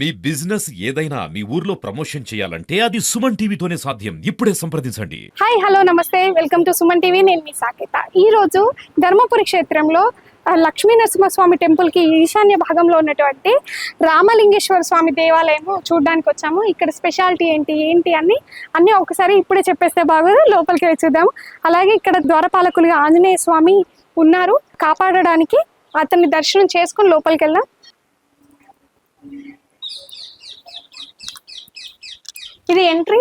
మీ business ఏదైనా మీ ఊర్లో promotion చేయాలంటే అది సుమన్ టీవీతోనే సాధ్యం. ఇప్పుడే సంప్రదించండి. హాయ్ హలో నమస్తే. వెల్కమ్ టు సుమన్ టీవీ నేను మీ సాకేత. ఈ రోజు ధర్మపురి క్షేత్రంలో లక్ష్మీ నరసింహస్వామి టెంపుల్కి ఈశాన్య భాగంలో ఉన్నటువంటి రామలింగేశ్వర స్వామి దేవాలయము చూడడానికి వచ్చాము. ఇక్కడ స్పెషాలిటీ ఏంటి ఏంటి అని అన్ని ఒకసారి ఇప్పుడే చెప్పేస్తే బాగోదు. లోపలికి వెళ్ళి చూద్దాం అలాగే ఇక్కడ ద్వారపాలకులుగా ఆంజనేయ స్వామి ఉన్నారు. కాపాడడానికి అతన్ని దర్శనం చేసుకుని లోపలికి వెళ్దాం. ఇది ఎంట్రీ.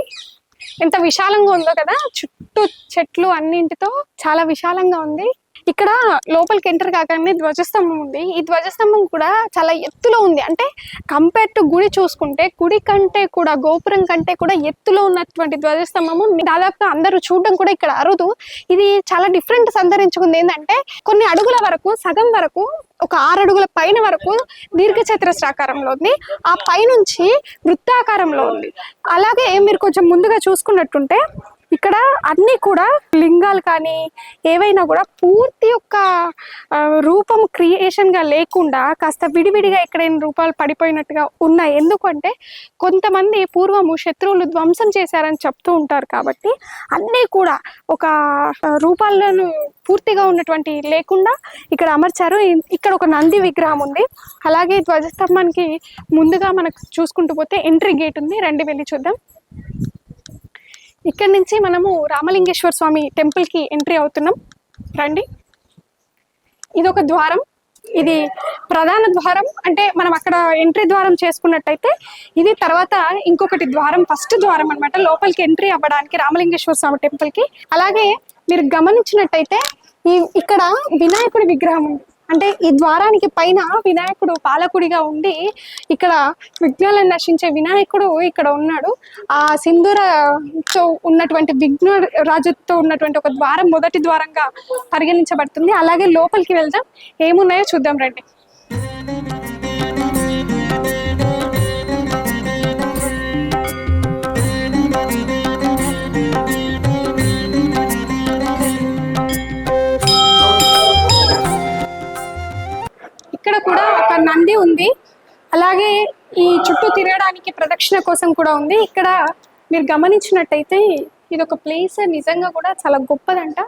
ఎంత విశాలంగా ఉందో కదా. చుట్టూ చెట్లు అన్నింటితో చాలా విశాలంగా ఉంది. ఇక్కడ లోపలికి ఎంటర్ కాగానే ధ్వజస్తంభం ఉంది. ఈ ధ్వజస్తంభం కూడా చాలా ఎత్తులో ఉంది. అంటే కంపేర్ టు గుడి చూసుకుంటే గుడి కంటే కూడా గోపురం కంటే కూడా ఎత్తులో ఉన్నటువంటి ధ్వజస్తంభము దాదాపుగా అందరూ చూడడం కూడా ఇక్కడ అరుదు. ఇది చాలా డిఫరెంట్ సంతరించుకుంది ఏంటంటే కొన్ని అడుగుల వరకు సగం వరకు ఒక ఆరు అడుగుల పైన వరకు దీర్ఘ చతురస్రాకారంలో ఉంది. ఆ పైనుంచి వృత్తాకారంలో ఉంది. అలాగే మీరు కొంచెం ముందుగా చూసుకున్నట్టుంటే ఇక్కడ అన్ని కూడా లింగాలు కానీ ఏవైనా కూడా పూర్తి యొక్క రూపం క్రియేషన్గా లేకుండా కాస్త విడివిడిగా ఎక్కడైనా రూపాలు పడిపోయినట్టుగా ఉన్నాయి. ఎందుకంటే కొంతమంది పూర్వము శత్రువులు ధ్వంసం చేశారని చెప్తూ ఉంటారు కాబట్టి అన్నీ కూడా ఒక రూపాలను పూర్తిగా ఉన్నటువంటి లేకుండా ఇక్కడ అమర్చారు. ఇక్కడ ఒక నంది విగ్రహం ఉంది. అలాగే ధ్వజస్తంభానికి ముందుగా మనకు చూసుకుంటూ పోతే ఎంట్రీ గేట్ ఉంది. రండి వెళ్ళి చూద్దాం. ఇక్కడ నుంచి మనము రామలింగేశ్వర స్వామి టెంపుల్కి ఎంట్రీ అవుతున్నాం. రండి. ఇది ఒక ద్వారం. ఇది ప్రధాన ద్వారం. అంటే మనం అక్కడ ఎంట్రీ ద్వారం చేసుకున్నట్టయితే ఇది తర్వాత ఇంకొకటి ద్వారం ఫస్ట్ ద్వారం అన్నమాట. లోపలికి ఎంట్రీ అవ్వడానికి రామలింగేశ్వర స్వామి టెంపుల్కి. అలాగే మీరు గమనించినట్టయితే ఈ ఇక్కడ వినాయకుడి విగ్రహం ఉంది. అంటే ఈ ద్వారానికి పైన వినాయకుడు పాలకుడిగా ఉండి ఇక్కడ విఘ్నాలను నశించే వినాయకుడు ఇక్కడ ఉన్నాడు. ఆ సింధూరతో ఉన్నటువంటి విఘ్న రాజుతో ఉన్నటువంటి ఒక ద్వారం మొదటి ద్వారంగా పరిగణించబడుతుంది. అలాగే లోపలికి వెళ్దాం. ఏమున్నాయో చూద్దాం రండి. ఇక్కడ కూడా ఒక నంది ఉంది. అలాగే ఈ చుట్టూ తిరగడానికి ప్రదక్షిణ కోసం కూడా ఉంది. ఇక్కడ మీరు గమనించినట్టయితే ఇది ఒక ప్లేస్ నిజంగా కూడా చాలా గొప్పదంట.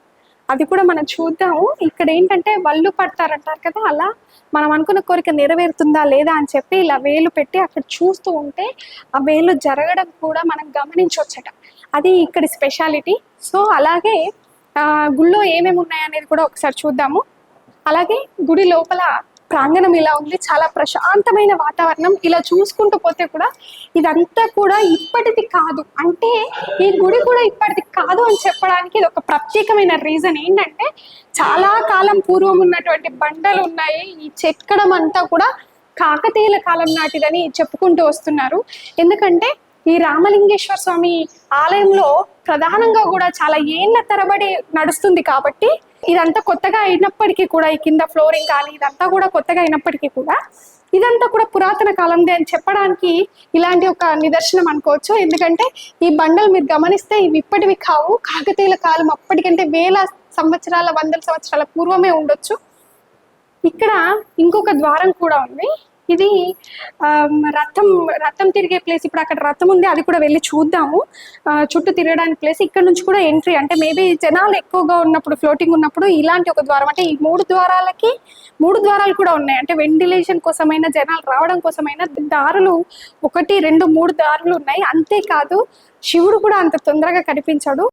అది కూడా మనం చూద్దాము. ఇక్కడ ఏంటంటే వల్లు పడతారంటారు కదా అలా మనం అనుకున్న కోరిక నెరవేరుతుందా లేదా అని చెప్పి ఇలా వేలు పెట్టి అక్కడ చూస్తూ ఉంటే ఆ వేలు జరగడం కూడా మనం గమనించవచ్చట. అది ఇక్కడి స్పెషాలిటీ సో అలాగే ఆ, గుళ్ళో ఏమేమి ఉన్నాయనేది కూడా ఒకసారి చూద్దాము. అలాగే గుడి లోపల ప్రాంగణం ఇలా ఉంది. చాలా ప్రశాంతమైన వాతావరణం. ఇలా చూసుకుంటూ పోతే కూడా ఇదంతా కూడా ఇప్పటిది కాదు. అంటే ఈ గుడి కూడా ఇప్పటిది కాదు అని చెప్పడానికి ఇది ఒక ప్రత్యేకమైన రీజన్ ఏంటంటే చాలా కాలం పూర్వం ఉన్నటువంటి బండలు ఉన్నాయి. ఈ చెక్కడం అంతా కూడా కాకతీయుల కాలం నాటిదని చెప్పుకుంటూ వస్తున్నారు. ఎందుకంటే ఈ రామలింగేశ్వర స్వామి ఆలయంలో ప్రధానంగా కూడా చాలా ఏళ్ళ తరబడి నడుస్తుంది కాబట్టి ఇదంతా కొత్తగా అయినప్పటికీ కూడా ఈ కింద ఫ్లోరింగ్ కానీ ఇదంతా కూడా కొత్తగా అయినప్పటికీ కూడా ఇదంతా కూడా పురాతన కాలందే అని చెప్పడానికి ఇలాంటి ఒక నిదర్శనం అనుకోవచ్చు. ఎందుకంటే ఈ బండలు మీరు గమనిస్తే ఇవి ఇప్పటివి కావు. కాకతీయుల కాలం అప్పటికంటే వేల సంవత్సరాల వందల సంవత్సరాల పూర్వమే ఉండొచ్చు. ఇక్కడ ఇంకొక ద్వారం కూడా ఉంది. ఇది రథం రథం తిరిగే ప్లేస్ ఇప్పుడు అక్కడ రథం ఉంది అది కూడా వెళ్ళి చూద్దాము. చుట్టూ తిరగడానికి ప్లేస్ ఇక్కడ నుంచి కూడా ఎంట్రీ అంటే మేబీ జనాలు ఎక్కువగా ఉన్నప్పుడు ఫ్లోటింగ్ ఉన్నప్పుడు ఇలాంటి ఒక ద్వారం. అంటే ఈ మూడు ద్వారాలకి మూడు ద్వారాలు కూడా ఉన్నాయి. అంటే వెంటిలేషన్ కోసమైనా జనాలు రావడం కోసమైనా దారులు ఒకటి రెండు మూడు దారులు ఉన్నాయి. అంతేకాదు శివుడు కూడా అంత తొందరగా కనిపించాడు.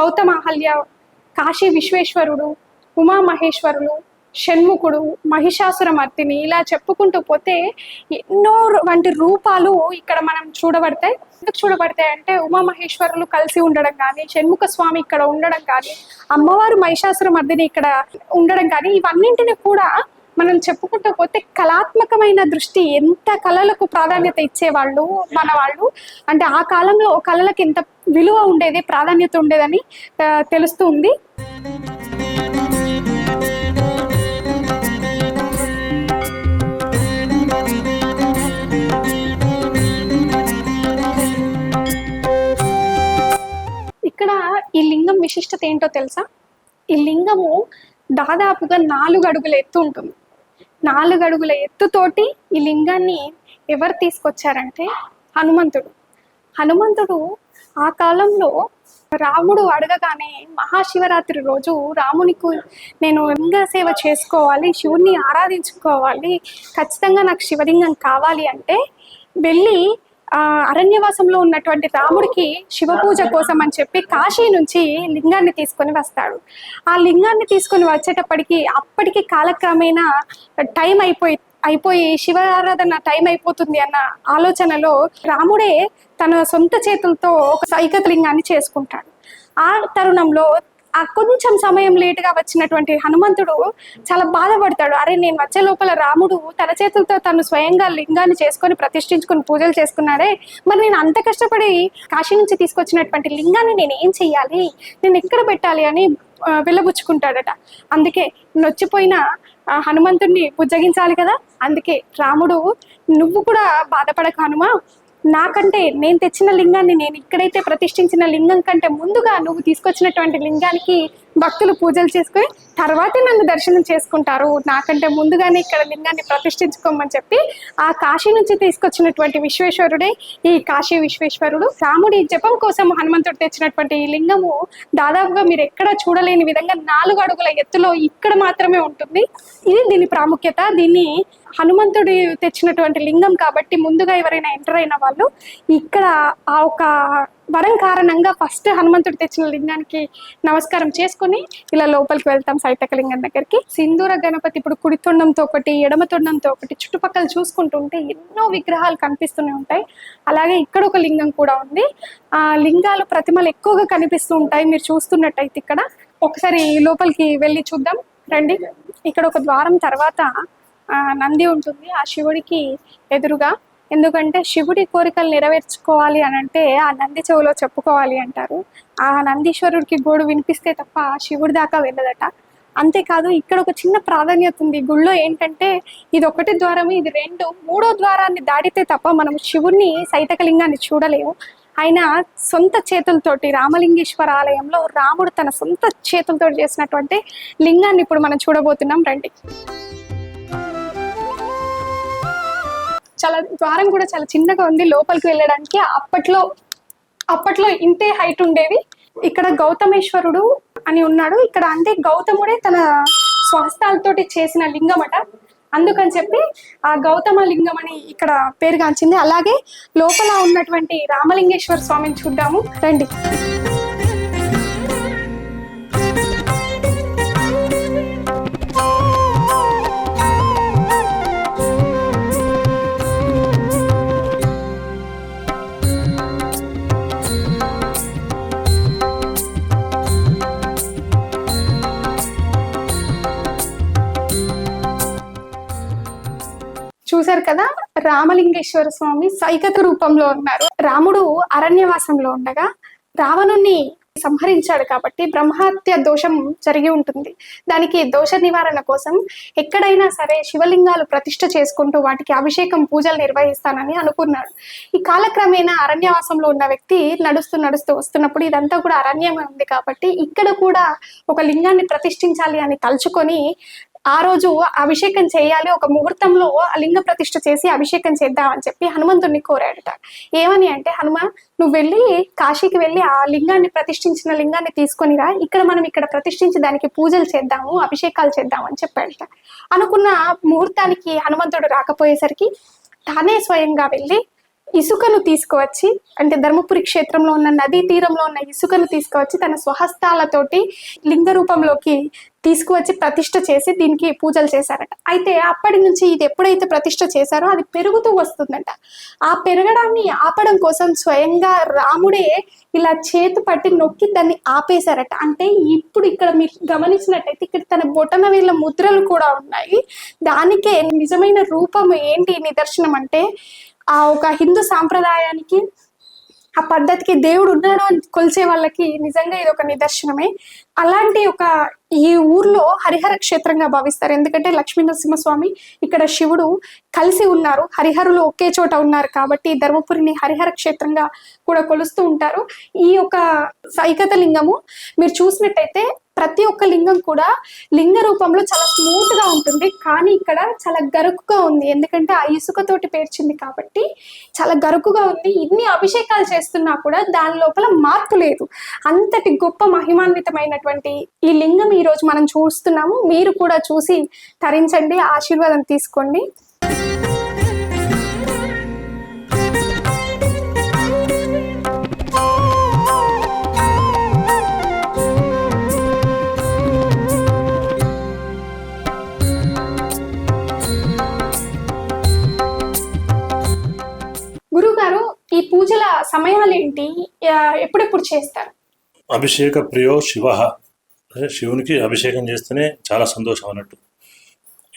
గౌతమాహల్య కాశీ విశ్వేశ్వరుడు ఉమామహేశ్వరుడు షణ్ముఖుడు మహిషాసురమర్దిని ఇలా చెప్పుకుంటూ పోతే ఎన్నో వంటి రూపాలు ఇక్కడ మనం చూడబడతాయి. ఎందుకు చూడబడతాయి అంటే ఉమామహేశ్వరులు కలిసి ఉండడం కానీ షణ్ముఖ స్వామి ఇక్కడ ఉండడం కానీ అమ్మవారు మహిషాసురమర్దిని ఇక్కడ ఉండడం కానీ ఇవన్నింటిని కూడా మనం చెప్పుకుంటూ పోతే కళాత్మకమైన దృష్టి ఎంత కళలకు ప్రాధాన్యత ఇచ్చేవాళ్ళు మన వాళ్ళు అంటే ఆ కాలంలో కళలకు ఎంత విలువ ఉండేది ప్రాధాన్యత ఉండేదని తెలుస్తుంది ఇక్కడ ఈ లింగం విశిష్టత ఏంటో తెలుసా? ఈ లింగము దాదాపుగా నాలుగు అడుగులు ఎత్తు ఉంటుంది. నాలుగు అడుగుల ఎత్తుతోటి ఈ లింగాన్ని ఎవరు తీసుకొచ్చారంటే హనుమంతుడు. హనుమంతుడు ఆ కాలంలో రాముడు అడగగానే మహాశివరాత్రి రోజు రామునికి నేను లింగ సేవ చేసుకోవాలి శివుణ్ణి ఆరాధించుకోవాలి ఖచ్చితంగా నాకు శివలింగం కావాలి అంటే వెళ్ళి ఆ అరణ్యవాసంలో ఉన్నటువంటి రాముడికి శివ పూజ కోసం అని చెప్పి కాశీ నుంచి లింగాన్ని తీసుకొని వస్తాడు. ఆ లింగాన్ని తీసుకొని వచ్చేటప్పటికి అప్పటికి కాలక్రమేణా టైం అయిపోయి అయిపోయి శివ ఆరాధన టైం అయిపోతుంది అన్న ఆలోచనలో రాముడే తన సొంత చేతులతో ఒక సైకత లింగాన్ని చేసుకుంటాడు. ఆ తరుణంలో ఆ కొంచెం సమయం లేటుగా వచ్చినటువంటి హనుమంతుడు చాలా బాధపడతాడు. అరే నేను వచ్చే లోపల రాముడు తన చేతులతో తను స్వయంగా లింగాన్ని చేసుకొని ప్రతిష్ఠించుకొని పూజలు చేసుకున్నాడే. మరి నేను అంత కష్టపడి కాశీ నుంచి తీసుకొచ్చినటువంటి లింగాన్ని నేను ఏం చెయ్యాలి? నేను ఎక్కడ పెట్టాలి అని ఆ, వెళ్ళబుచ్చుకుంటాడట. అందుకే నొచ్చిపోయిన హనుమంతుడిని బుజ్జగించాలి కదా. అందుకే రాముడు నువ్వు కూడా బాధపడక హనుమా. నాకంటే నేను తెచ్చిన లింగాన్ని నేను ఇక్కడైతే ప్రతిష్ఠించిన లింగం కంటే ముందుగా నువ్వు తీసుకొచ్చినటువంటి లింగానికి భక్తులు పూజలు చేసుకుని తర్వాతే నన్ను దర్శనం చేసుకుంటారు. నాకంటే ముందుగానే ఇక్కడ లింగాన్ని ప్రతిష్ఠించుకోమని చెప్పి ఆ కాశీ నుంచి తీసుకొచ్చినటువంటి విశ్వేశ్వరుడే ఈ కాశీ విశ్వేశ్వరుడు రాముడి జపం కోసం హనుమంతుడు తెచ్చినటువంటి ఈ లింగము దాదాపుగా మీరు ఎక్కడ చూడలేని విధంగా నాలుగు అడుగుల ఎత్తులో ఇక్కడ మాత్రమే ఉంటుంది. ఇది దీని ప్రాముఖ్యత. దీన్ని హనుమంతుడు తెచ్చినటువంటి లింగం కాబట్టి ముందుగా ఎవరైనా ఎంటర్ అయిన వాళ్ళు ఇక్కడ ఆ ఒక వరం కారణంగా ఫస్ట్ హనుమంతుడు తెచ్చిన లింగానికి నమస్కారం చేసుకుని ఇలా లోపలికి వెళ్తాం సైతకలింగం దగ్గరికి. సింధూర గణపతి ఇప్పుడు కుడి తొండంతో ఒకటి ఎడమ తొండంతో ఒకటి చుట్టుపక్కల చూసుకుంటుంటే ఎన్నో విగ్రహాలు కనిపిస్తూనే ఉంటాయి. అలాగే ఇక్కడ ఒక లింగం కూడా ఉంది. ఆ లింగాలు ప్రతిమలు ఎక్కువగా కనిపిస్తూ ఉంటాయి. మీరు చూస్తున్నట్టయితే ఇక్కడ. ఒకసారి లోపలికి వెళ్ళి చూద్దాం. రండి. ఇక్కడ ఒక ద్వారం తర్వాత నంది ఉంటుంది. ఆ శివుడికి ఎదురుగా ఎందుకంటే శివుడి కోరికలు నెరవేర్చుకోవాలి అని అంటే ఆ నంది చెవులో చెప్పుకోవాలి అంటారు. ఆ నందీశ్వరుడికి గోడు వినిపిస్తే తప్ప శివుడి దాకా వెళ్ళదట. అంతేకాదు ఇక్కడ ఒక చిన్న ప్రాధాన్యత ఉంది. గుళ్ళో ఏంటంటే ఇది ఒకటి ద్వారము ఇది రెండు. మూడో ద్వారాన్ని దాటితే తప్ప మనం శివుడిని సైతకలింగాన్ని చూడలేము. ఆయన సొంత చేతులతోటి రామలింగేశ్వర ఆలయంలో రాముడు తన సొంత చేతులతో చేసినటువంటి లింగాన్ని ఇప్పుడు మనం చూడబోతున్నాం. రండి. చాలా ద్వారం కూడా చాలా చిన్నగా ఉంది లోపలికి వెళ్ళడానికి. అప్పట్లో అప్పట్లో ఇంతే హైట్ ఉండేది. ఇక్కడ గౌతమేశ్వరుడు అని ఉన్నాడు. ఇక్కడ అంటే గౌతముడే తన స్వహస్తాలతోటి చేసిన లింగం అట. అందుకని చెప్పి ఆ గౌతమ లింగం అని ఇక్కడ పేరుగాంచింది. అలాగే లోపల ఉన్నటువంటి రామలింగేశ్వర స్వామిని చూద్దాము. రండి. చూశారు కదా? రామలింగేశ్వర స్వామి సైకత రూపంలో ఉన్నారు. రాముడు అరణ్యవాసంలో ఉండగా రావణుణ్ణి సంహరించాడు కాబట్టి బ్రహ్మహత్య దోషం జరిగి ఉంటుంది. దానికి దోష నివారణ కోసం ఎక్కడైనా సరే శివలింగాలు ప్రతిష్ట చేసుకుంటూ వాటికి అభిషేకం పూజలు నిర్వహిస్తానని అనుకున్నాడు ఈ కాలక్రమేణా అరణ్యవాసంలో ఉన్న వ్యక్తి నడుస్తూ నడుస్తూ వస్తున్నప్పుడు ఇదంతా కూడా అరణ్యమే ఉంది కాబట్టి ఇక్కడ కూడా ఒక లింగాన్ని ప్రతిష్ఠించాలి అని తలుచుకొని ఆ రోజు అభిషేకం చేయాలి ఒక ముహూర్తంలో ఆ లింగ ప్రతిష్ఠ చేసి అభిషేకం చేద్దామని చెప్పి హనుమంతుడిని కోరాడట. ఏమని అంటే హనుమ నువ్వు వెళ్ళి కాశీకి వెళ్ళి ఆ లింగాన్ని ప్రతిష్ఠించిన లింగాన్ని తీసుకొని రా. ఇక్కడ మనం ఇక్కడ ప్రతిష్ఠించి దానికి పూజలు చేద్దాము అభిషేకాలు చేద్దాము అని చెప్పాడట. అనుకున్న ముహూర్తానికి హనుమంతుడు రాకపోయేసరికి తానే స్వయంగా వెళ్ళి ఇసుకను తీసుకువచ్చి అంటే ధర్మపురి క్షేత్రంలో ఉన్న నదీ తీరంలో ఉన్న ఇసుకను తీసుకువచ్చి తన స్వహస్తాలతోటి లింగ రూపంలోకి తీసుకువచ్చి ప్రతిష్ట చేసి దీనికి పూజలు చేశారట. అయితే అప్పటి నుంచి ఇది ఎప్పుడైతే ప్రతిష్ట చేశారో అది పెరుగుతూ వస్తుందంట. ఆ పెరగడాన్ని ఆపడం కోసం స్వయంగా రాముడే ఇలా చేతు పట్టి నొక్కి దాన్ని ఆపేశారట. అంటే ఇప్పుడు ఇక్కడ మీరు గమనించినట్టయితే ఇక్కడ తన బొటన వేళ్ళ ముద్రలు కూడా ఉన్నాయి. దానికే నిజమైన రూపం ఏంటి నిదర్శనం అంటే ఆ ఒక హిందూ సాంప్రదాయానికి ఆ పద్ధతికి దేవుడు ఉన్నాడు అని కొలిచే వాళ్ళకి నిజంగా ఇది ఒక నిదర్శనమే. అలాంటి ఒక ఈ ఊర్లో హరిహర క్షేత్రంగా భావిస్తారు. ఎందుకంటే లక్ష్మీ నరసింహస్వామి ఇక్కడ శివుడు కలిసి ఉన్నారు. హరిహరులు ఒకే చోట ఉన్నారు కాబట్టి ధర్మపురిని హరిహర క్షేత్రంగా కూడా కొలుస్తూ ఉంటారు. ఈ యొక్క సైకత లింగము మీరు చూసినట్టయితే ప్రతి ఒక్క లింగం కూడా లింగ రూపంలో చాలా స్మూత్గా ఉంటుంది. కానీ ఇక్కడ చాలా గరుకుగా ఉంది. ఎందుకంటే ఆ ఇసుకతోటి పేర్చింది కాబట్టి చాలా గరుకుగా ఉంది. ఇన్ని అభిషేకాలు చేస్తున్నా కూడా దాని లోపల మార్పు లేదు. అంతటి గొప్ప మహిమాన్వితమైనటువంటి ఈ లింగం ఈ రోజు మనం చూస్తున్నాము. మీరు కూడా చూసి తరించండి ఆశీర్వాదం తీసుకోండి. ఏంటి? ఎప్పుడెప్పుడు చేస్తారు? అభిషేక ప్రియో శివ. శివునికి అభిషేకం చేస్తేనే చాలా సంతోషం అన్నట్టు.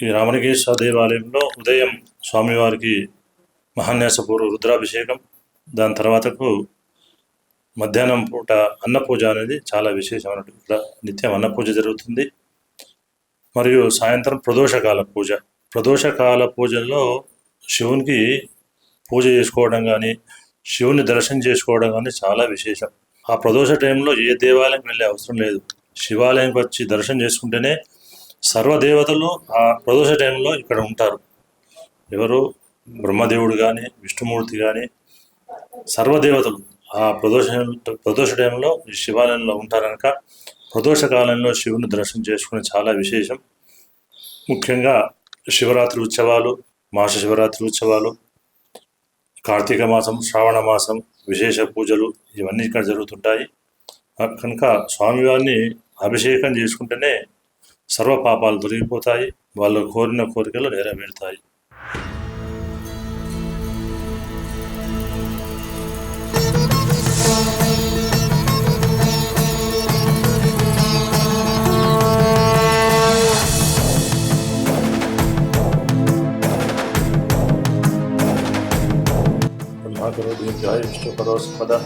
ఈ రామణగేశ్వర దేవాలయంలో ఉదయం స్వామివారికి మహాన్యాసపూర్వ రుద్రాభిషేకం దాని తర్వాతకు మధ్యాహ్నం పూట అన్నపూజ అనేది చాలా విశేషమైనట్టు ఇక్కడ నిత్యం అన్నపూజ జరుగుతుంది. మరియు సాయంత్రం ప్రదోషకాల పూజ. ప్రదోషకాల పూజల్లో శివునికి పూజ చేసుకోవడం కానీ శివుని దర్శనం చేసుకోవడం కానీ చాలా విశేషం. ఆ ప్రదోష టైంలో ఏ దేవాలయం వెళ్ళే అవసరం లేదు. శివాలయంకి వచ్చి దర్శనం చేసుకుంటేనే సర్వదేవతలు ఆ ప్రదోష టైంలో ఇక్కడ ఉంటారు. ఎవరు? బ్రహ్మదేవుడు కానీ విష్ణుమూర్తి కానీ సర్వదేవతలు ఆ ప్రదోష ప్రదోష టైంలో ఈ శివాలయంలో ఉంటారు కనుక ప్రదోష కాలంలో శివుని దర్శనం చేసుకునే చాలా విశేషం. ముఖ్యంగా శివరాత్రి ఉత్సవాలు మాస శివరాత్రి ఉత్సవాలు కార్తీక మాసం శ్రావణ మాసం విశేష పూజలు ఇవన్నీ ఇక్కడ జరుగుతుంటాయి. కనుక స్వామివారిని అభిషేకం చేసుకుంటేనే సర్వ పాపాలు తొలగిపోతాయి వాళ్ళు కోరిన కోరికలు నెరవేరుతాయి.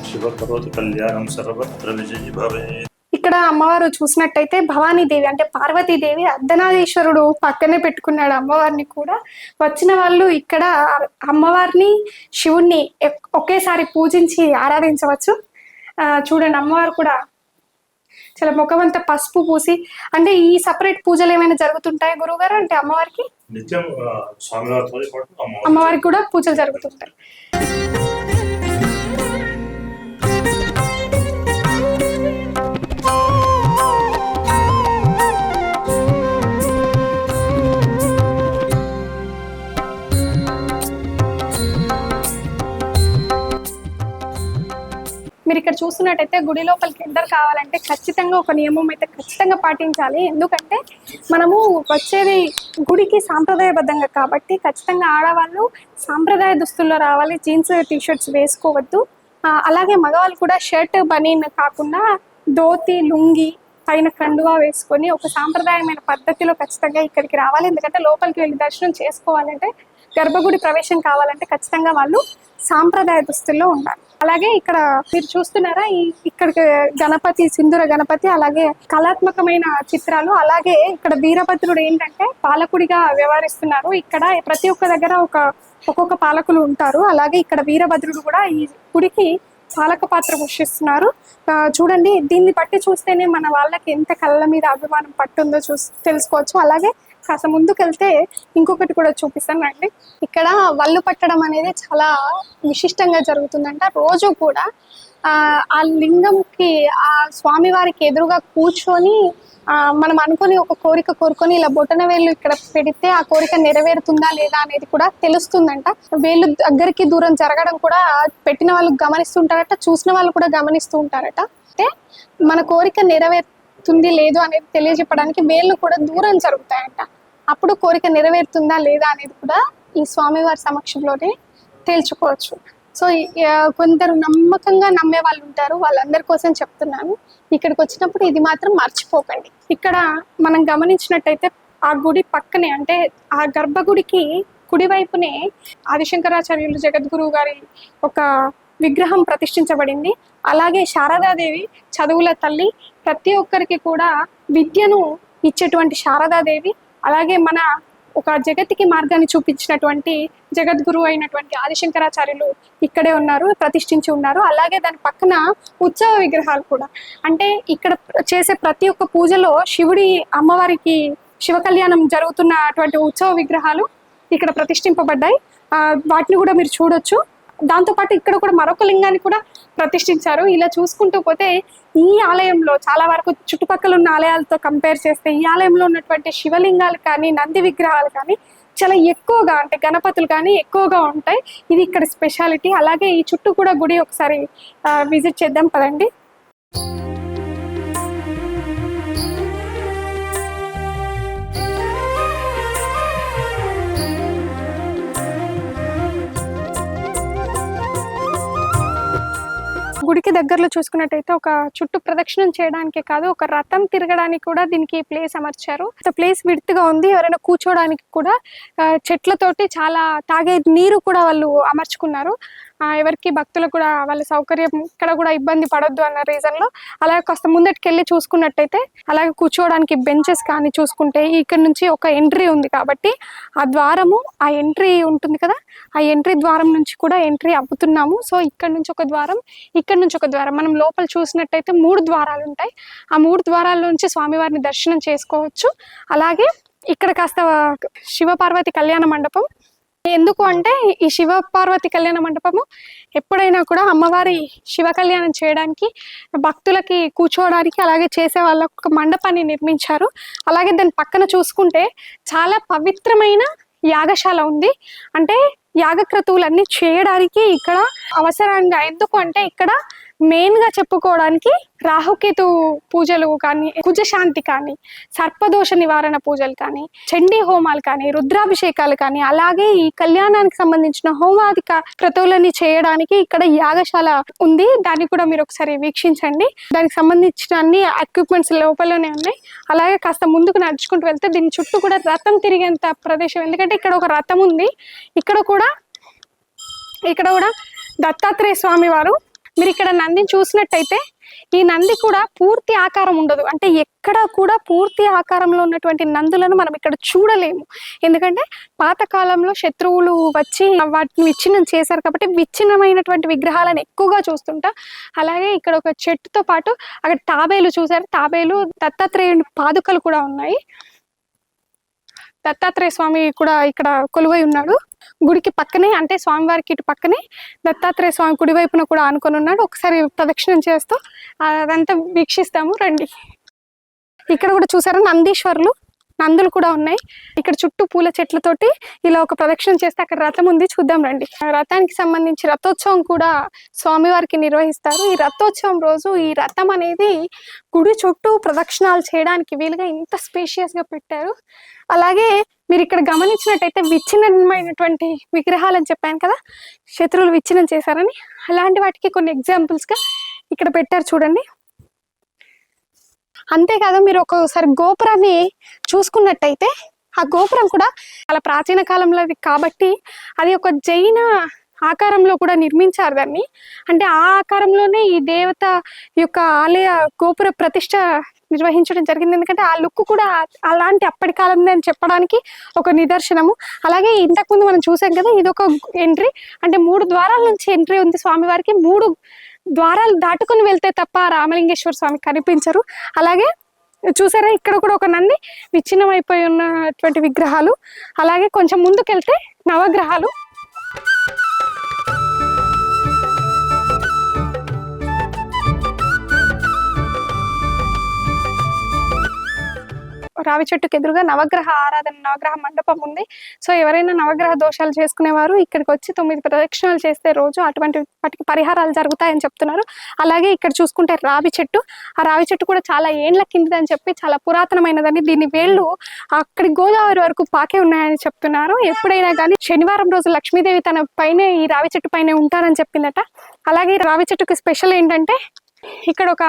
శివ కరోతి కళ్యాణం సర్వత్ర విజయీ భవే ఇక్కడ అమ్మవారు చూసినట్టయితే భవానీదేవి అంటే పార్వతీదేవి అర్ధనారీశ్వరుడు పక్కనే పెట్టుకున్నాడు అమ్మవారిని కూడా. వచ్చిన వాళ్ళు ఇక్కడ అమ్మవారిని శివుణ్ణి ఒకేసారి పూజించి ఆరాధించవచ్చు. ఆ, చూడండి అమ్మవారు కూడా చాలా ముఖమంతా పసుపు పూసి అంటే ఈ సపరేట్ పూజలు ఏమైనా జరుగుతుంటాయా గురువుగారు? అంటే అమ్మవారికి? నిత్యం అమ్మవారికి కూడా పూజలు జరుగుతుంటాయి. మీరు ఇక్కడ చూస్తున్నట్టయితే గుడి లోపలికి ఎంటర్ కావాలంటే ఖచ్చితంగా ఒక నియమం అయితే ఖచ్చితంగా పాటించాలి. ఎందుకంటే మనము వచ్చేది గుడికి సాంప్రదాయబద్ధంగా కాబట్టి ఖచ్చితంగా ఆడవాళ్ళు సాంప్రదాయ దుస్తుల్లో రావాలి జీన్స్ టీ షర్ట్స్ వేసుకోవద్దు అలాగే మగవాళ్ళు కూడా షర్ట్ బనీన్ కాకుండా ధోతి లుంగి పైన కండువా వేసుకొని ఒక సాంప్రదాయమైన పద్ధతిలో ఖచ్చితంగా ఇక్కడికి రావాలి. ఎందుకంటే లోపలికి వెళ్ళి దర్శనం చేసుకోవాలంటే గర్భగుడి ప్రవేశం కావాలంటే ఖచ్చితంగా వాళ్ళు సాంప్రదాయ దుస్తుల్లో ఉండాలి. అలాగే ఇక్కడ మీరు చూస్తున్నారా ఈ ఇక్కడికి గణపతి సింధుర గణపతి అలాగే కళాత్మకమైన చిత్రాలు అలాగే ఇక్కడ వీరభద్రుడు ఏంటంటే పాలకుడిగా వ్యవహరిస్తున్నారు. ఇక్కడ ప్రతి ఒక్క దగ్గర ఒక ఒక్కొక్క పాలకులు ఉంటారు. అలాగే ఇక్కడ వీరభద్రుడు కూడా ఈ గుడికి పాలక పాత్ర పోషిస్తున్నారు. చూడండి దీన్ని బట్టి చూస్తేనే మన వాళ్ళకి ఎంత కళ్ళ మీద అభిమానం పట్టుందో చూసి తెలుసుకోవచ్చు. అలాగే కాస్త ముందుకెళ్తే ఇంకొకటి కూడా చూపిస్తాను రండి ఇక్కడ వల్లు పట్టడం అనేది చాలా విశిష్టంగా జరుగుతుందంట. రోజు కూడా ఆ లింగంకి ఆ స్వామివారికి ఎదురుగా కూర్చొని మనం అనుకొని ఒక కోరిక కోరుకొని ఇలా బొటన వేళ్ళు ఇక్కడ పెడితే ఆ కోరిక నెరవేరుతుందా లేదా అనేది కూడా తెలుస్తుందంట. వేళ్ళు దగ్గరికి దూరం జరగడం కూడా పెట్టిన వాళ్ళు గమనిస్తుంటారట చూసిన వాళ్ళు కూడా గమనిస్తూ ఉంటారట. అంటే మన కోరిక నెరవేరుతుంది లేదు అనేది తెలియజెప్పడానికి వేళ్ళు కూడా దూరం జరుగుతాయంట. అప్పుడు కోరిక నెరవేరుతుందా లేదా అనేది కూడా ఈ స్వామివారి సమక్షంలోనే తేల్చుకోవచ్చు. సో కొందరు నమ్మకంగా నమ్మే వాళ్ళు ఉంటారు. వాళ్ళందరి కోసం చెప్తున్నాను. ఇక్కడికి వచ్చినప్పుడు ఇది మాత్రం మర్చిపోకండి. ఇక్కడ మనం గమనించినట్టయితే ఆ గుడి పక్కనే అంటే ఆ గర్భగుడికి కుడివైపునే ఆదిశంకరాచార్యులు జగద్గురువు గారి ఒక విగ్రహం ప్రతిష్ఠించబడింది. అలాగే శారదాదేవి చదువుల తల్లి ప్రతి ఒక్కరికి కూడా విద్యను ఇచ్చేటువంటి శారదాదేవి అలాగే మన ఒక జగతికి మార్గాన్ని చూపించినటువంటి జగద్గురు అయినటువంటి ఆదిశంకరాచార్యులు ఇక్కడే ఉన్నారు ప్రతిష్ఠించి ఉన్నారు. అలాగే దాని పక్కన ఉత్సవ విగ్రహాలు కూడా. అంటే ఇక్కడ చేసే ప్రతి ఒక్క పూజలో శివుడి అమ్మవారికి శివ కళ్యాణం జరుగుతున్న అటువంటి ఉత్సవ విగ్రహాలు ఇక్కడ ప్రతిష్ఠింపబడ్డాయి. వాటిని కూడా మీరు చూడొచ్చు. దాంతోపాటు ఇక్కడ కూడా మరొక లింగాన్ని కూడా ప్రతిష్ఠించారు. ఇలా చూసుకుంటూ పోతే ఈ ఆలయంలో చాలా వరకు చుట్టుపక్కల ఉన్న ఆలయాలతో కంపేర్ చేస్తే ఈ ఆలయంలో ఉన్నటువంటి శివలింగాలు కానీ నంది విగ్రహాలు కానీ చాలా ఎక్కువగా అంటే గణపతులు కానీ ఎక్కువగా ఉంటాయి. ఇది ఇక్కడ స్పెషాలిటీ అలాగే ఈ చుట్టూ కూడా గుడి ఒకసారి విజిట్ చేద్దాం పదండి. గుడికి దగ్గరలో చూసుకున్నట్టయితే ఒక చుట్టూ ప్రదక్షిణం చేయడానికి కాదు ఒక రథం తిరగడానికి కూడా దీనికి ప్లేస్ అమర్చారు. ప్లేస్ విడుతుగా ఉంది. ఎవరైనా కూర్చోడానికి కూడా చెట్లతోటి చాలా తాగే నీరు కూడా వాళ్ళు అమర్చుకున్నారు. ఎవరికి భక్తులకు కూడా వాళ్ళ సౌకర్యం ఇక్కడ కూడా ఇబ్బంది పడొద్దు అన్న రీజన్లో అలాగే కాస్త ముందటికెళ్ళి చూసుకున్నట్టయితే అలాగే కూర్చోవడానికి బెంచెస్ కానీ చూసుకుంటే ఇక్కడ నుంచి ఒక ఎంట్రీ ఉంది కాబట్టి ఆ ద్వారము ఆ ఎంట్రీ ఉంటుంది కదా ఆ ఎంట్రీ ద్వారం నుంచి కూడా ఎంట్రీ అవ్వుతున్నాము సో ఇక్కడ నుంచి ఒక ద్వారం ఇక్కడ నుంచి ఒక ద్వారం. మనం లోపల చూసినట్టయితే మూడు ద్వారాలు ఉంటాయి. ఆ మూడు ద్వారాల నుంచి స్వామివారిని దర్శనం చేసుకోవచ్చు. అలాగే ఇక్కడ కాస్త శివపార్వతి కళ్యాణ మండపం ఎందుకు అంటే ఈ శివ పార్వతి కళ్యాణ మండపము ఎప్పుడైనా కూడా అమ్మవారి శివ కళ్యాణం చేయడానికి భక్తులకి కూర్చోవడానికి అలాగే చేసే వాళ్ళకు ఒక మండపాన్ని నిర్మించారు. అలాగే దాని పక్కన చూసుకుంటే చాలా పవిత్రమైన యాగశాల ఉంది. అంటే యాగక్రతువులన్నీ చేయడానికి ఇక్కడ అవసరంగా ఎందుకు అంటే ఇక్కడ మెయిన్గా చెప్పుకోవడానికి రాహుకేతు పూజలు కానీ కుజశాంతి కానీ సర్పదోష నివారణ పూజలు కానీ చండీ హోమాలు కానీ రుద్రాభిషేకాలు కానీ అలాగే ఈ కళ్యాణానికి సంబంధించిన హోమాధిక క్రతువులని చేయడానికి ఇక్కడ యాగశాల ఉంది. దాన్ని కూడా మీరు ఒకసారి వీక్షించండి. దానికి సంబంధించిన అన్ని ఎక్విప్మెంట్స్ లోపలనే ఉన్నాయి. అలాగే కాస్త ముందుకు నడుచుకుంటూ వెళ్తే దీని చుట్టూ కూడా రథం తిరిగేంత ప్రదేశం. ఎందుకంటే ఇక్కడ ఒక రథం ఉంది. ఇక్కడ కూడా ఇక్కడ కూడా దత్తాత్రేయ స్వామి వారు మీరు ఇక్కడ నందిని చూసినట్టయితే ఈ నంది కూడా పూర్తి ఆకారం ఉండదు. అంటే ఎక్కడ కూడా పూర్తి ఆకారంలో ఉన్నటువంటి నందులను మనం ఇక్కడ చూడలేము. ఎందుకంటే పాతకాలంలో శత్రువులు వచ్చి వాటిని విచ్ఛిన్నం చేశారు కాబట్టి విచ్ఛిన్నమైనటువంటి విగ్రహాలను ఎక్కువగా చూస్తుంటా. అలాగే ఇక్కడ ఒక చెట్టుతో పాటు అక్కడ తాబేలు చూసారు తాబేలు దత్తాత్రేయుని పాదుకలు కూడా ఉన్నాయి. దత్తాత్రేయ స్వామి కూడా ఇక్కడ కొలువై ఉన్నాడు. గుడికి పక్కనే అంటే స్వామివారికి ఇటు పక్కనే దత్తాత్రేయ స్వామి కుడి వైపున కూడా ఆనుకొని ఉన్నాడు. ఒకసారి ప్రదక్షిణం చేస్తూ అదంతా వీక్షిస్తాము. రండి. ఇక్కడ కూడా చూసారా నందీశ్వరులు? నందులు కూడా ఉన్నాయి. ఇక్కడ చుట్టూ పూల చెట్లతోటి ఇలా ఒక ప్రదక్షిణ చేస్తే అక్కడ రథం ఉంది. చూద్దాం రండి. ఆ రథానికి సంబంధించి రథోత్సవం కూడా స్వామివారికి నిర్వహిస్తారు. ఈ రథోత్సవం రోజు ఈ రథం అనేది గుడి చుట్టూ ప్రదక్షిణాలు చేయడానికి వీలుగా ఇంత స్పేషియస్గా పెట్టారు. అలాగే మీరు ఇక్కడ గమనించినట్టయితే విచ్ఛిన్నమైనటువంటి విగ్రహాలు అని చెప్పాను కదా శత్రువులు విచ్ఛిన్నం చేశారని. అలాంటి వాటికి కొన్ని ఎగ్జాంపుల్స్గా ఇక్కడ పెట్టారు చూడండి. అంతేకాదు మీరు ఒకసారి గోపురాన్ని చూసుకున్నట్టయితే ఆ గోపురం కూడా చాలా ప్రాచీన కాలంలోది కాబట్టి అది ఒక జైన ఆకారంలో కూడా నిర్మించారు దాన్ని. అంటే ఆ ఆకారంలోనే ఈ దేవత యొక్క ఆలయ గోపుర ప్రతిష్ట నిర్వహించడం జరిగింది. ఎందుకంటే ఆ లుక్ కూడా అలాంటి అప్పటి కాలంలో అని చెప్పడానికి ఒక నిదర్శనము. అలాగే ఇంతకుముందు మనం చూసాం కదా ఇది ఒక ఎంట్రీ. అంటే మూడు ద్వారాల నుంచి ఎంట్రీ ఉంది స్వామివారికి. మూడు ద్వారాలు దాటుకుని వెళ్తే తప్ప రామలింగేశ్వర స్వామి కనిపించరు. అలాగే చూసారా ఇక్కడ కూడా ఒక నంది విచ్ఛిన్నం అయిపోయి ఉన్నటువంటి విగ్రహాలు. అలాగే కొంచెం ముందుకెళ్తే నవగ్రహాలు. రావి చెట్టుకు ఎదురుగా నవగ్రహ ఆరాధన నవగ్రహ మండపం ఉంది. సో ఎవరైనా నవగ్రహ దోషాలు చేసుకునేవారు ఇక్కడికి వచ్చి తొమ్మిది ప్రదక్షిణలు చేస్తే రోజు అటువంటి వాటికి పరిహారాలు జరుగుతాయని చెప్తున్నారు. అలాగే ఇక్కడ చూసుకుంటే రావి చెట్టు ఆ రావి చెట్టు కూడా చాలా ఏండ్ల కిందిదని చెప్పి చాలా పురాతనమైనదని దీని వేళ్ళు అక్కడి గోదావరి వరకు పాకే ఉన్నాయని చెప్తున్నారు. ఎప్పుడైనా కానీ శనివారం రోజు లక్ష్మీదేవి తన పైనే ఈ రావి చెట్టు పైన ఉంటారని చెప్పిందట అలాగే ఈ రావి చెట్టుకి స్పెషల్ ఏంటంటే ఇక్కడ ఒక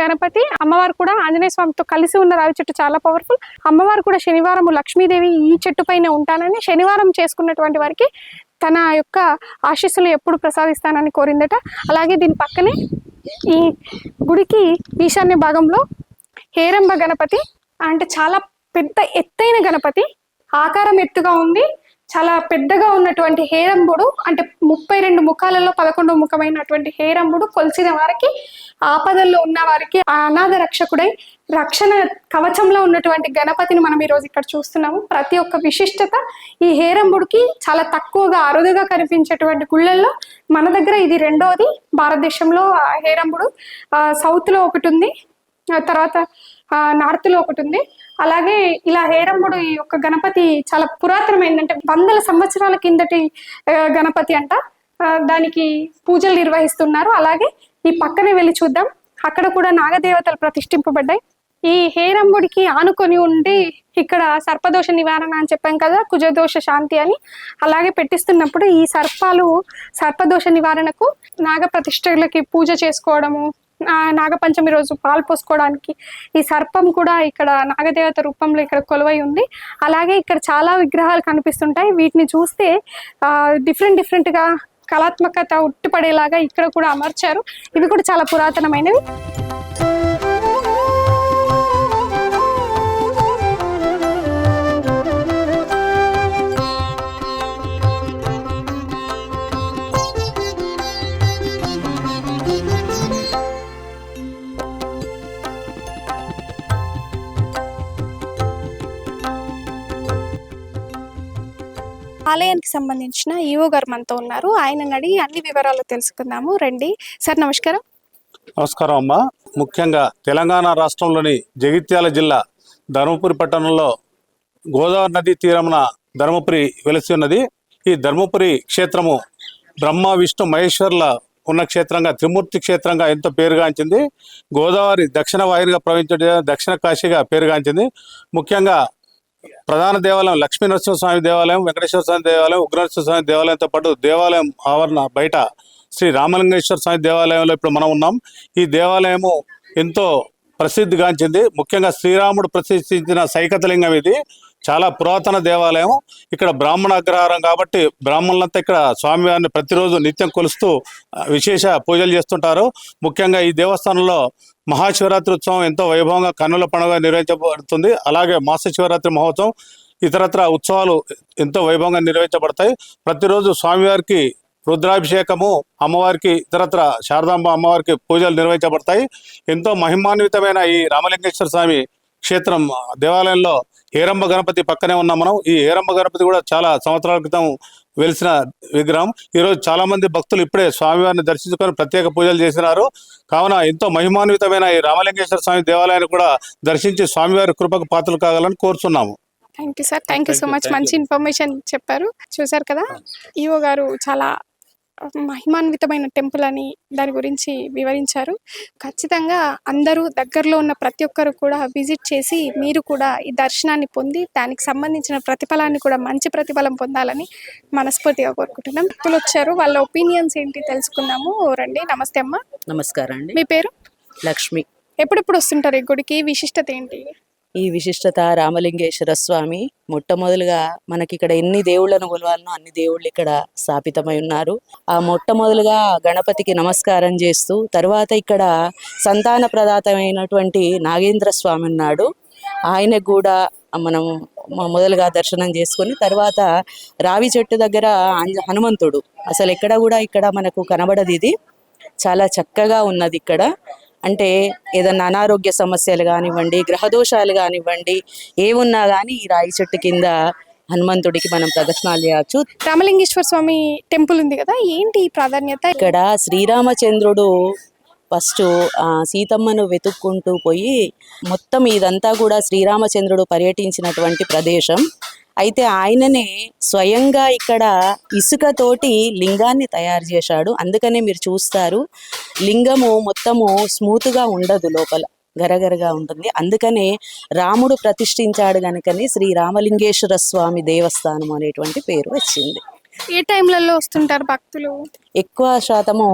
గణపతి అమ్మవారు కూడా ఆంజనేయ స్వామితో కలిసి ఉన్న రావి చెట్టు చాలా పవర్ఫుల్ అమ్మవారు కూడా శనివారం లక్ష్మీదేవి ఈ చెట్టు పైన ఉంటానని శనివారం చేసుకున్నటువంటి వారికి తన యొక్క ఆశీస్సులు ఎప్పుడు ప్రసాదిస్తానని కోరిందట. అలాగే దీని పక్కనే ఈ గుడికి ఈశాన్య భాగంలో హేరంబ గణపతి అంటే చాలా పెద్ద ఎత్తైన గణపతి ఆకారం ఎత్తుగా ఉంది. చాలా పెద్దగా ఉన్నటువంటి హేరంబుడు అంటే ముప్పై రెండు ముఖాలలో పదకొండు ముఖమైనటువంటి హేరంబుడు కొలిసిన వారికి ఆపదల్లో ఉన్న వారికి అనాథ రక్షకుడై రక్షణ కవచంలో ఉన్నటువంటి గణపతిని మనం ఈరోజు ఇక్కడ చూస్తున్నాము. ప్రతి ఒక్క విశిష్టత ఈ హేరంబుడికి చాలా తక్కువగా అరుదుగా కనిపించేటువంటి గుళ్ళల్లో మన దగ్గర ఇది రెండోది. భారతదేశంలో హేరంబుడు సౌత్లో సౌత్లో ఒకటి ఉంది ఆ తర్వాత ఆ, నార్త్లో ఒకటి ఉంది. అలాగే ఇలా హేరంబుడు ఈ యొక్క గణపతి చాలా పురాతనమైంది అంటే వందల సంవత్సరాల కిందటి గణపతి అంట. దానికి పూజలు నిర్వహిస్తున్నారు. అలాగే ఈ పక్కనే వెళ్ళి చూద్దాం. అక్కడ కూడా నాగదేవతలు ప్రతిష్ఠింపబడ్డాయి. ఈ హేరంబుడికి ఆనుకొని ఉండి ఇక్కడ సర్పదోష నివారణ అని చెప్పాం కదా కుజదోష శాంతి అని. అలాగే పెట్టిస్తున్నప్పుడు ఈ సర్పాలు సర్పదోష నివారణకు నాగ ప్రతిష్టలకి పూజ చేసుకోవడము నాగపంచమి రోజు పాలు పోసుకోవడానికి ఈ సర్పం కూడా ఇక్కడ నాగదేవత రూపంలో ఇక్కడ కొలువై ఉంది. అలాగే ఇక్కడ చాలా విగ్రహాలు కనిపిస్తుంటాయి. వీటిని చూస్తే ఆ డిఫరెంట్ డిఫరెంట్గా కళాత్మకత ఉట్టిపడేలాగా ఇక్కడ కూడా అమర్చారు. ఇవి కూడా చాలా పురాతనమైనవి. ఆలయానికి సంబంధించిన ఈవో గారు మనతో ఉన్నారు. ఆయన అడిగి అన్ని వివరాలు తెలుసుకుందాము. రండి. సార్ నమస్కారం. నమస్కారం అమ్మ. ముఖ్యంగా తెలంగాణ రాష్ట్రంలోని జగిత్యాల జిల్లా ధర్మపురి పట్టణంలో గోదావరి నదీ తీరమున ధర్మపురి వెలసి ఉన్నది. ఈ ధర్మపురి క్షేత్రము బ్రహ్మ విష్ణు మహేశ్వర్ల ఉన్న క్షేత్రంగా త్రిమూర్తి క్షేత్రంగా ఎంతో పేరుగాంచింది. గోదావరి దక్షిణ వాయుగా ప్రవహించడం దక్షిణ కాశీగా పేరుగాంచింది. ముఖ్యంగా ప్రధాన దేవాలయం లక్ష్మీ నరసింహస్వామి దేవాలయం వెంకటేశ్వర స్వామి దేవాలయం ఉగ్రనరసింహ స్వామి దేవాలయంతో పాటు దేవాలయం ఆవరణ బయట శ్రీ రామలింగేశ్వర స్వామి దేవాలయంలో ఇప్పుడు మనం ఉన్నాం. ఈ దేవాలయము ఎంతో ప్రసిద్ధిగాంచింది. ముఖ్యంగా శ్రీరాముడు ప్రతిష్ఠించిన సైకతలింగం ఇది. చాలా పురాతన దేవాలయం ఇక్కడ బ్రాహ్మణ అగ్రహారం కాబట్టి బ్రాహ్మణులంతా ఇక్కడ స్వామివారిని ప్రతిరోజు నిత్యం కొలుస్తూ విశేష పూజలు చేస్తుంటారు. ముఖ్యంగా ఈ దేవస్థానంలో మహాశివరాత్రి ఉత్సవం ఎంతో వైభవంగా కన్నుల పండుగ నిర్వహించబడుతుంది. అలాగే మాస శివరాత్రి మహోత్సవం ఇతరత్ర ఉత్సవాలు ఎంతో వైభవంగా నిర్వహించబడతాయి. ప్రతిరోజు స్వామివారికి రుద్రాభిషేకము అమ్మవారికి ఇతరత్ర శారదాంబ అమ్మవారికి పూజలు నిర్వహించబడతాయి. ఎంతో మహిమాన్వితమైన ఈ రామలింగేశ్వర స్వామి క్షేత్రం దేవాలయంలో హేరంబ గణపతి పక్కనే ఉన్నాం మనం. ఈ హేరంబ గణపతి కూడా చాలా సంవత్సరాల క్రితం వెలిసిన విగ్రహం. ఈరోజు చాలా మంది భక్తులు ఇప్పుడే స్వామివారిని దర్శించుకొని ప్రత్యేక పూజలు చేసినారు. కావున ఎంతో మహిమాన్వితమైన ఈ రామలింగేశ్వర స్వామి దేవాలయాన్ని కూడా దర్శించి స్వామివారి కృపకు పాత్రలు కావాలని కోరుచున్నాము. Thank you sir thank you so much మంచి. ఇన్ఫర్మేషన్ చెప్పారు. చూసారు కదా? ఈవో గారు చాలా మహిమాన్వితమైన టెంపుల్ అని దాని గురించి వివరించారు. ఖచ్చితంగా అందరూ దగ్గరలో ఉన్న ప్రతి ఒక్కరు కూడా విజిట్ చేసి మీరు కూడా ఈ దర్శనాన్ని పొంది దానికి సంబంధించిన ప్రతిఫలాన్ని కూడా మంచి ప్రతిఫలం పొందాలని మనస్ఫూర్తిగా కోరుకుంటున్నాం. వ్యక్తులు వచ్చారు. వాళ్ళ ఒపీనియన్స్ ఏంటి తెలుసుకుందాము. రండి. నమస్తే అమ్మ. నమస్కారం అండి. మీ పేరు? లక్ష్మి. ఎప్పుడెప్పుడు వస్తుంటారు ఈ గుడికి? విశిష్టత ఏంటి? ఈ విశిష్టత రామలింగేశ్వర స్వామి. మొట్టమొదలుగా మనకి ఇక్కడ ఎన్ని దేవుళ్ళను కొలవాలనో అన్ని దేవుళ్ళు ఇక్కడ స్థాపితమై ఉన్నారు. ఆ మొట్టమొదలుగా గణపతికి నమస్కారం చేస్తూ తర్వాత ఇక్కడ సంతాన ప్రదాతమైనటువంటి నాగేంద్ర స్వామి ఉన్నాడు. ఆయనకు కూడా మనం మొదలుగా దర్శనం చేసుకొని తర్వాత రావి చెట్టు దగ్గర హనుమంతుడు. అసలు ఎక్కడ కూడా ఇక్కడ మనకు కనబడదు ఇది. చాలా చక్కగా ఉన్నది ఇక్కడ. అంటే ఏదన్నా అనారోగ్య సమస్యలు కానివ్వండి గ్రహదోషాలు కానివ్వండి ఏమున్నా కానీ ఈ రాయి చెట్టు కింద హనుమంతుడికి మనం ప్రదర్శనలు చేయవచ్చు రామలింగేశ్వర స్వామి టెంపుల్ ఉంది కదా ఏంటి ఈ ప్రాధాన్యత? ఇక్కడ శ్రీరామచంద్రుడు ఫస్ట్ సీతమ్మను వెతుక్కుంటూ పోయి మొత్తం ఇదంతా కూడా శ్రీరామచంద్రుడు పర్యటించినటువంటి ప్రదేశం. అయితే ఆయననే స్వయంగా ఇక్కడ ఇసుకతోటి లింగాన్ని తయారు చేశాడు. అందుకనే మీరు చూస్తారు లింగము మొత్తము స్మూత్గా ఉండదు లోపల గరగరగా ఉంటుంది. అందుకనే రాముడు ప్రతిష్ఠించాడు కనుకనే శ్రీ రామలింగేశ్వర స్వామి దేవస్థానం అనేటువంటి పేరు వచ్చింది. ఏ టైంలలో వస్తుంటారు భక్తులు? ఎక్కువ శాతము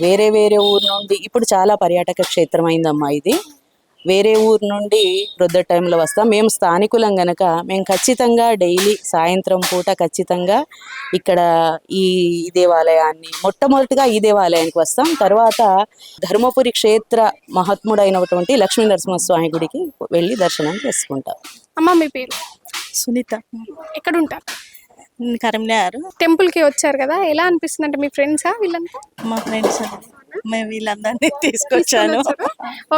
వేరే వేరే ఊరు నుండి ఇప్పుడు చాలా పర్యాటక క్షేత్రం అయిందమ్మా ఇది. వేరే ఊరు నుండి ప్రొద్దు టైంలో వస్తాం. మేము స్థానికులం గనక మేము ఖచ్చితంగా డైలీ సాయంత్రం పూట ఖచ్చితంగా ఇక్కడ ఈ దేవాలయాన్ని మొట్టమొదటిగా ఈ దేవాలయానికి వస్తాం. తర్వాత ధర్మపురి క్షేత్ర మహాత్ముడైనటువంటి లక్ష్మీ నరసింహస్వామి గుడికి వెళ్ళి దర్శనం చేసుకుంటాం. అమ్మ మీ పేరు? సునీత. ఎక్కడ ఉంటారు కరీంనగర్. టెంపుల్కి వచ్చారు కదా ఎలా అనిపిస్తుంది అంటే మీ ఫ్రెండ్సా వీళ్ళంతా? మా ఫ్రెండ్స్? మేము వీళ్ళందరినీ తీసుకొచ్చాను.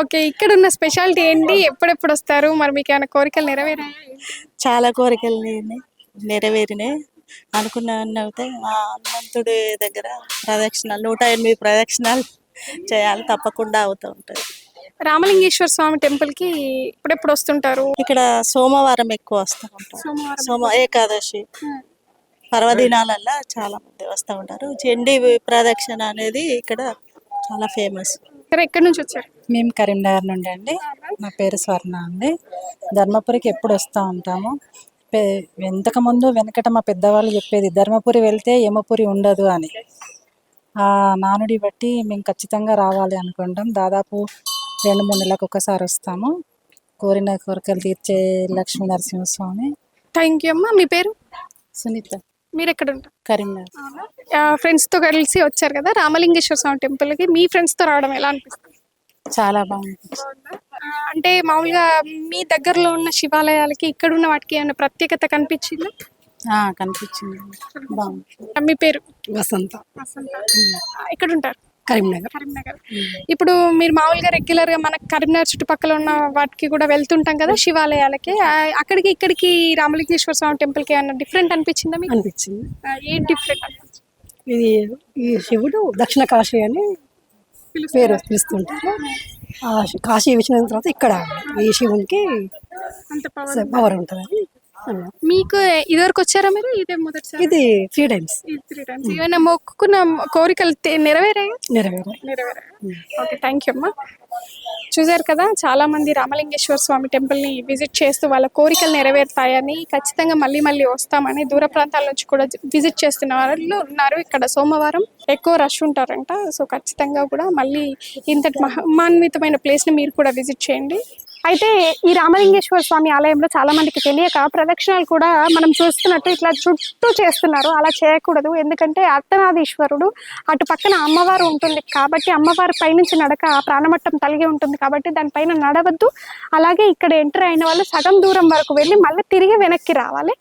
ఓకే ఇక్కడ ఉన్న స్పెషాలిటీ ఏంటి? ఎప్పుడెప్పుడు వస్తారు? మరి మీకు ఏమైనా కోరికలు నెరవేరాయా? చాలా కోరికలు నెరవేరినాయి అనుకున్న అయితే ఆ హనుమంతుడి దగ్గర ప్రదక్షిణాలు నూట ఎనిమిది ప్రదక్షిణాలు చేయాలి. తప్పకుండా అవుతూ ఉంటాయి. రామలింగేశ్వర స్వామి టెంపుల్కి ఎప్పుడెప్పుడు వస్తుంటారు? ఇక్కడ సోమవారం ఎక్కువ వస్తూ ఉంటారు. సోమ ఏకాదశి. పర్వదినాలల్లో చాలా మంది వస్తూ ఉంటారు. చండీ ప్రదక్షిణ అనేది ఇక్కడ చాలా ఫేమస్. ఇక్కడ ఎక్కడి నుంచి వచ్చారు? మేము కరీంనగర్ నుండి అండి. నా పేరు స్వర్ణ అండి. ధర్మపురికి ఎప్పుడు వస్తూ ఉంటాము. ఇంతకుముందు వెనకట మా పెద్దవాళ్ళు చెప్పేది ధర్మపురి వెళ్తే యమపురి ఉండదు అని. ఆ నానుడి బట్టి మేము ఖచ్చితంగా రావాలి అనుకుంటాం. దాదాపు రెండు మూడు నెలలకు ఒకసారి వస్తాము. కోరిన కోరికలు తీర్చే లక్ష్మీ నరసింహస్వామి థ్యాంక్ యూ అమ్మా. మీ పేరు? సునీత. మీరు ఎక్కడ ఉంటారు కరీంనగర్ ఫ్రెండ్స్తో కలిసి వచ్చారు కదా రామలింగేశ్వర స్వామి టెంపుల్కి మీ ఫ్రెండ్స్తో రావడం ఎలా అనిపిస్తుంది? చాలా బాగుంది. అంటే మామూలుగా మీ దగ్గరలో ఉన్న శివాలయాలకి ఇక్కడ ఉన్న వాటికి ఏమైనా ప్రత్యేకత కనిపించిందా? ఆ, కనిపించింది. బాగుంది. మీ పేరు? వసంత. ఇక్కడ ఉంటారు కరీంనగర్. కరీంనగర్. ఇప్పుడు మీరు మామూలుగా రెగ్యులర్గా మన కరీంనగర్ చుట్టుపక్కల ఉన్న వాటికి కూడా వెళ్తుంటాం కదా శివాలయాలకి. అక్కడికి ఇక్కడికి రామలింగేశ్వర స్వామి టెంపుల్కి ఏమైనా డిఫరెంట్ అనిపించిందా మీకు? అనిపించింది. ఏం డిఫరెంట్ ఇది ఈ శివుడు దక్షిణ కాశీ అని పేరు పిలుస్తుంటారు. కాశీ విషయం తర్వాత ఇక్కడ ఈ శివునికి అంత పవర్ అన్నాం. మీకు ఇదివరకు వచ్చారా మీరు? ఇదే మొదటిసారి? ఇది త్రీ టైమ్స్ త్రీ టైమ్స్ ఏమైనా మొక్కుకున్న కోరికలు నెరవేరాయా? నెరవేరు నెరవేరాయి? ఓకే థ్యాంక్ యూ అమ్మా. చూసారు కదా చాలా మంది రామలింగేశ్వర స్వామి టెంపుల్ని విజిట్ చేస్తూ వాళ్ళ కోరికలు నెరవేరుతాయని ఖచ్చితంగా మళ్ళీ మళ్ళీ వస్తామని దూర ప్రాంతాల నుంచి కూడా విజిట్ చేస్తున్న వాళ్ళు ఉన్నారు ఇక్కడ సోమవారం. ఎక్కువ రష్ ఉంటారంట సో ఖచ్చితంగా కూడా మళ్ళీ ఇంతటి మహిమాన్వితమైన ప్లేస్ని మీరు కూడా విజిట్ చేయండి. అయితే ఈ రామలింగేశ్వర స్వామి ఆలయంలో చాలా మందికి తెలియక ప్రదక్షిణాలు కూడా మనం చూస్తున్నట్టు ఇట్లా చుట్టూ చేస్తున్నారు. అలా చేయకూడదు. ఎందుకంటే అర్ధనాథీశ్వరుడు అటు పక్కన అమ్మవారు ఉంటుంది. కాబట్టి అమ్మవారి పైనుంచి నడక ప్రాణమట్టం తలిగి ఉంటుంది. కాబట్టి దానిపైన నడవద్దు. అలాగే ఇక్కడ ఎంటర్ అయిన వాళ్ళు సగం దూరం వరకు వెళ్ళి మళ్ళీ తిరిగి వెనక్కి రావాలి.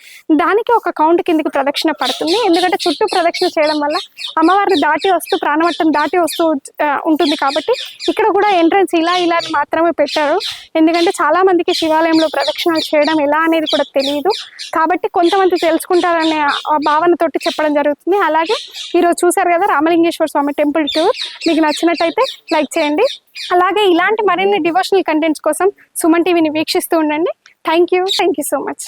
దానికి ఒక కౌంట్ కిందికి ప్రదక్షిణ పడుతుంది. ఎందుకంటే చుట్టూ ప్రదక్షిణ చేయడం వల్ల అమ్మవారిని దాటి వస్తూ ప్రాణమట్టం దాటి వస్తూ ఉంటుంది. కాబట్టి ఇక్కడ కూడా ఎంట్రన్స్ ఇలా ఇలా మాత్రమే పెట్టారు. ఎందుకంటే చాలా మందికి శివాలయంలో ప్రదక్షిణాలు చేయడం ఎలా అనేది కూడా తెలియదు కాబట్టి కొంతమంది తెలుసుకుంటారనే భావనతోటి చెప్పడం జరుగుతుంది. అలాగే ఈరోజు చూసారు కదా రామలింగేశ్వర స్వామి టెంపుల్ టూర్. మీకు నచ్చినట్టయితే లైక్ చేయండి. అలాగే ఇలాంటి మరిన్ని డివోషనల్ కంటెంట్స్ కోసం సుమన్ టీవీని వీక్షిస్తూ ఉండండి. Thank you. Thank you so much.